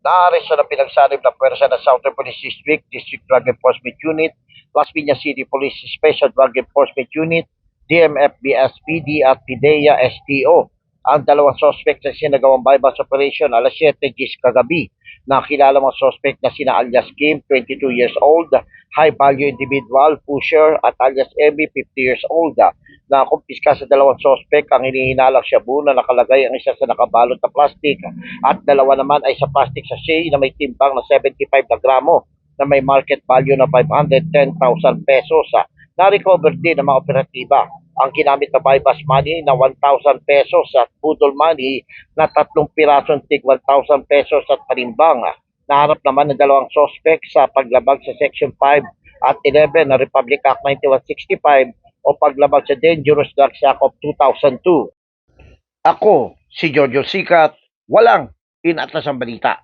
Naaresto na pinagsanib na pwersa ng Southern Police District, District Drug Enforcement Unit, Las Piñas City Police Special Drug Enforcement Unit, DMFBSPD at PIDEA STO. Ang dalawang suspect sa sinagawang bypass operation alas 7 gis kagabi. Nakilala mga suspect na sina alias Kim, 22 years old, high value individual, pusher, at alias Emmy, 50 years old. Na kumpiska sa dalawang suspect ang hinihinalak shabu na nakalagay ang isa sa nakabalot na plastic at dalawa naman ay sa plastic sachet na may timbang na 75 na gramo na may market value na 510,000 pesos. Na-recover din ng mga operatiba ang ginamit na bypass money na 1,000 pesos at budol money na tatlong pirasong tig 1,000 pesos at panimbang. Naharap naman ng dalawang suspect sa paglabag sa Section 5 at 11 ng Republic Act 9165 o paglabag sa Dangerous Drugs Act of 2002. Ako, si Jojo Sikat, walang inatas ang balita.